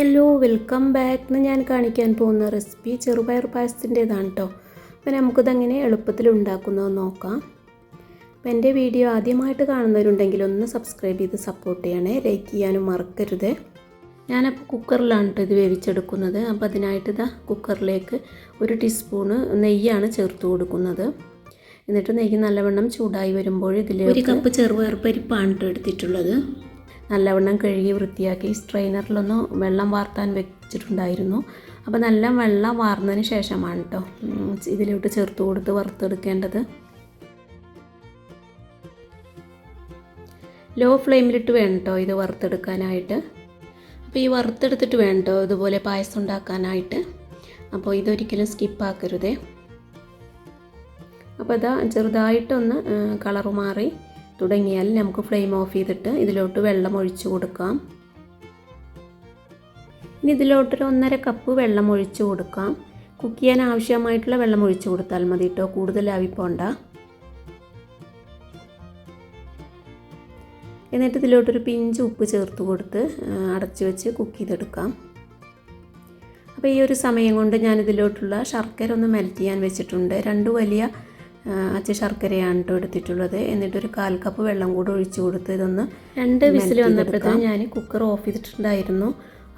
Hello welcome back എന്ന് ഞാൻ കാണിക്കാൻ പോകുന്ന റെസിപ്പി ചെറുപയർ പായസത്തിന്റെതാണ് കേട്ടോ അപ്പോൾ നമുക്കിതെങ്ങനെ എളുപ്പത്തിൽ ഉണ്ടാക്കുന്നത് നോക്കാം. അപ്പോൾ എന്റെ വീഡിയോ ആദ്യമായിട്ട് കാണുന്നവരുണ്ടെങ്കിൽ ഒന്ന് സബ്സ്ക്രൈബ് ചെയ്ത് സപ്പോർട്ട് ചെയ്യണേ. ലൈക്ക് ചെയ്യാനും മറക്കരുത്. ഞാനപ്പോൾ കുക്കറിലാണ് കേട്ടോ ഇത് വേവിച്ചെടുക്കുന്നത്. അപ്പോൾ അതിനായിട്ട് ഇതാ കുക്കറിലേക്ക് ഒരു ടീസ്പൂണ് നെയ്യാണ് ചേർത്ത് കൊടുക്കുന്നത്. എന്നിട്ട് നെയ്യ് നല്ലവണ്ണം ചൂടായി വരുമ്പോൾ ഇതിൽ ഒരു കപ്പ് ചെറുപയർ പരിപ്പാണ് എടുത്തിട്ടുള്ളത്. നല്ലവണ്ണം കഴുകി വൃത്തിയാക്കി. സ്ട്രെയിനറിലൊന്ന് വെള്ളം വാർത്താൻ വെച്ചിട്ടുണ്ടായിരുന്നു. അപ്പോൾ നല്ല വെള്ളം വാർന്നതിന് ശേഷമാണ് കേട്ടോ ഇതിലോട്ട് ചേർത്ത് കൊടുത്ത് വറുത്തെടുക്കേണ്ടത്. ലോ ഫ്ലെയിമിലിട്ട് വേണം കേട്ടോ ഇത് വറുത്തെടുക്കാനായിട്ട്. അപ്പോൾ ഈ വറുത്തെടുത്തിട്ട് വേണം കേട്ടോ ഇതുപോലെ പായസം ഉണ്ടാക്കാനായിട്ട്. അപ്പോൾ ഇതൊരിക്കലും സ്കിപ്പാക്കരുതേ അപ്പോൾ ഇതാ ചെറുതായിട്ടൊന്ന് കളറ് മാറി. തുടങ്ങിയാൽ നമുക്ക് ഫ്ലെയിം ഓഫ് ചെയ്തിട്ട് ഇതിലോട്ട് വെള്ളം ഒഴിച്ചു കൊടുക്കാം. ഇനി ഇതിലോട്ടൊരു ഒന്നര കപ്പ് വെള്ളം ഒഴിച്ചു കൊടുക്കാം. കുക്ക് ചെയ്യാൻ ആവശ്യമായിട്ടുള്ള വെള്ളം ഒഴിച്ചു കൊടുത്താൽ മതി കേട്ടോ കൂടുതൽ ആവിപ്പോണ്ട എന്നിട്ട് ഇതിലോട്ടൊരു പിഞ്ച് ഉപ്പ് ചേർത്ത് കൊടുത്ത് അടച്ചു വെച്ച് കുക്ക് ചെയ്തെടുക്കാം. അപ്പോൾ ഈ ഒരു സമയം കൊണ്ട് ഞാൻ ഇതിലോട്ടുള്ള ശർക്കര ഒന്ന് മെൽറ്റ് ചെയ്യാൻ വെച്ചിട്ടുണ്ട്. രണ്ട് വലിയ അച്ച ശർക്കരയാണ് കേട്ടോ എടുത്തിട്ടുള്ളത്. എന്നിട്ടൊരു കാൽ കപ്പ് വെള്ളം കൂടെ ഒഴിച്ചു കൊടുത്ത് ഇതൊന്ന് രണ്ട് വിസിൽ വന്നപ്പോഴത്തേക്കും ഞാൻ കുക്കർ ഓഫ് ചെയ്തിട്ടുണ്ടായിരുന്നു.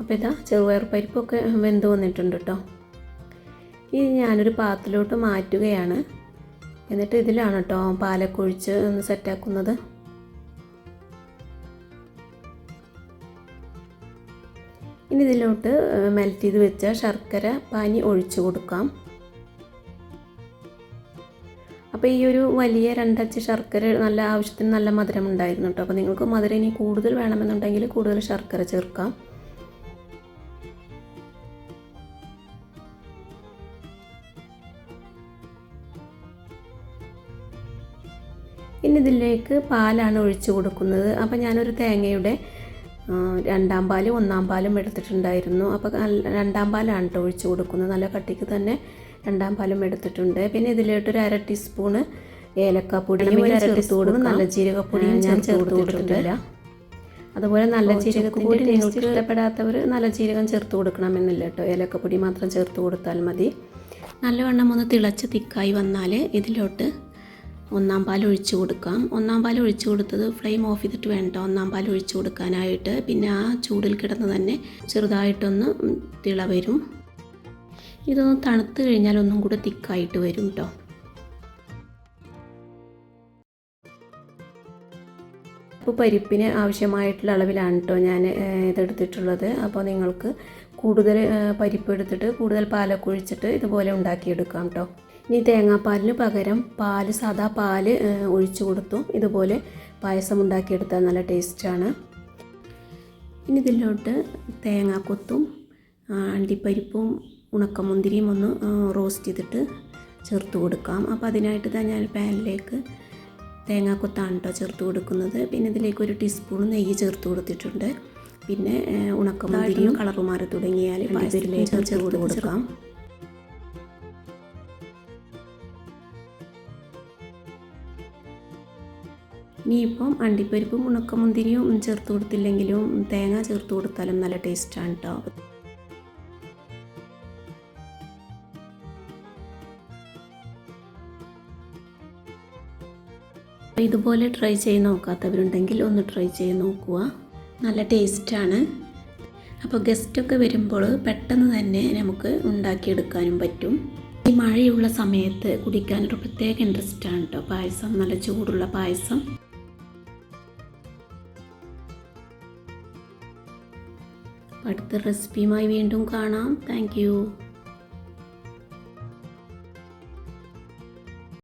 അപ്പോൾ ഇതാ ചെറുപയർ പരിപ്പൊക്കെ വെന്ത് വന്നിട്ടുണ്ട് കേട്ടോ ഇനി ഞാനൊരു പാത്രത്തിലോട്ട് മാറ്റുകയാണ്. എന്നിട്ട് ഇതിലാണ് കേട്ടോ പാലൊക്കെ ഒഴിച്ച് ഒന്ന് സെറ്റാക്കുന്നത് ഇനി ഇതിലോട്ട് മെൽറ്റ് ചെയ്ത് വെച്ച ശർക്കര പാനി ഒഴിച്ചു കൊടുക്കാം. അപ്പോൾ ഈ ഒരു വലിയ രണ്ടച്ച് ശർക്കര നല്ല ആവശ്യത്തിന് നല്ല മധുരം ഉണ്ടായിരുന്നു കേട്ടോ. അപ്പോൾ നിങ്ങൾക്ക് മധുരം ഇനി കൂടുതൽ വേണമെന്നുണ്ടെങ്കിൽ കൂടുതൽ ശർക്കര ചേർക്കാം. ഇനി ഇതിലേക്ക് പാലാണ് ഒഴിച്ചു കൊടുക്കുന്നത്. അപ്പോൾ ഞാനൊരു തേങ്ങയുടെ രണ്ടാം പാലും ഒന്നാം പാലും എടുത്തിട്ടുണ്ടായിരുന്നു. അപ്പോൾ രണ്ടാം പാലാണ് ഒഴിച്ചു കൊടുക്കുന്നത്. നല്ല കട്ടിക്ക് തന്നെ രണ്ടാം പാലും എടുത്തിട്ടുണ്ട്. പിന്നെ ഇതിലോട്ടൊരു അര ടീസ്പൂണ് ഏലക്കാപ്പൊടിയും ഒരു അര ടീസ്പൂൺ നല്ല ജീരകപ്പൊടിയും ഞാൻ ചേർത്ത് കൊടുത്തിട്ടില്ല. അതുപോലെ നല്ല ജീരകത്തിന്റെ നിങ്ങൾക്ക് ഇഷ്ടപ്പെടാത്തവർ നല്ല ജീരകം ചേർത്ത് കൊടുക്കണമെന്നില്ല കേട്ടോ. ഏലക്കപ്പൊടി മാത്രം ചേർത്ത് കൊടുത്താൽ മതി. നല്ലവണ്ണം ഒന്ന് തിളച്ച് തിക്കായി വന്നാൽ ഇതിലോട്ട് ഒന്നാം പാൽ ഒഴിച്ചു കൊടുക്കാം. ഒന്നാം പാൽ ഒഴിച്ചു കൊടുത്തത് ഫ്ലെയിം ഓഫ് ചെയ്തിട്ട് വേണ്ട. ഒന്നാം പാൽ ഒഴിച്ചു കൊടുക്കാനായിട്ട് പിന്നെ ആ ചൂടിൽ കിടന്ന് തന്നെ ചെറുതായിട്ടൊന്ന് തിള വരും. ഇതൊന്ന് തണുത്ത് കഴിഞ്ഞാൽ ഒന്നും കൂടെ തിക്കായിട്ട് വരും കേട്ടോ അപ്പോൾ പരിപ്പിന് ആവശ്യമായിട്ടുള്ള അളവിലാണ് കേട്ടോ ഞാൻ ഇതെടുത്തിട്ടുള്ളത്. അപ്പോൾ നിങ്ങൾക്ക് കൂടുതൽ പരിപ്പ് എടുത്തിട്ട് കൂടുതൽ പാലൊക്കെ ഒഴിച്ചിട്ട് ഇതുപോലെ ഉണ്ടാക്കിയെടുക്കാം കേട്ടോ ഇനി തേങ്ങാപ്പാലിന് പകരം പാൽ സാദാ പാൽ ഒഴിച്ചു കൊടുത്തു. ഇതുപോലെ പായസം ഉണ്ടാക്കിയെടുത്താൽ നല്ല ടേസ്റ്റാണ്. ഇനി ഇതിലോട്ട് തേങ്ങാക്കൊത്തും അണ്ടിപ്പരിപ്പും ഉണക്കമുന്തിരിയും ഒന്ന് റോസ്റ്റ് ചെയ്തിട്ട് ചേർത്ത് കൊടുക്കാം. അപ്പോൾ അതിനായിട്ട് തന്നെ ഞാൻ പാനിലേക്ക് തേങ്ങാക്കൊത്താണ് കേട്ടോ ചേർത്ത് കൊടുക്കുന്നത്. പിന്നെ ഇതിലേക്ക് ഒരു ടീസ്പൂൺ നെയ്യ് ചേർത്ത് കൊടുത്തിട്ടുണ്ട്. പിന്നെ ഉണക്കമുന്തിരിയും കളർ മാറി തുടങ്ങിയാൽ പായസത്തിലേക്ക് ചേർത്ത് കൊടുക്കാം. ഇനിയിപ്പം അണ്ടിപ്പരിപ്പും ഉണക്കമുന്തിരിയും ചേർത്ത് കൊടുത്തില്ലെങ്കിലും തേങ്ങ ചേർത്ത് കൊടുത്താലും നല്ല ടേസ്റ്റാണ് കേട്ടോ ഇതുപോലെ ട്രൈ ചെയ്ത് നോക്കാത്തവരുണ്ടെങ്കിൽ ഒന്ന് ട്രൈ ചെയ്ത് നോക്കുക. നല്ല ടേസ്റ്റാണ് അപ്പോൾ ഗസ്റ്റൊക്കെ വരുമ്പോൾ പെട്ടെന്ന് തന്നെ നമുക്ക് ഉണ്ടാക്കിയെടുക്കാനും പറ്റും. ഈ മഴയുള്ള സമയത്ത് കുടിക്കാനൊരു പ്രത്യേക ഇൻട്രസ്റ്റ് ആണ് കേട്ടോ പായസം നല്ല ചൂടുള്ള പായസം. അടുത്ത റെസിപ്പിയുമായി വീണ്ടും കാണാം. താങ്ക്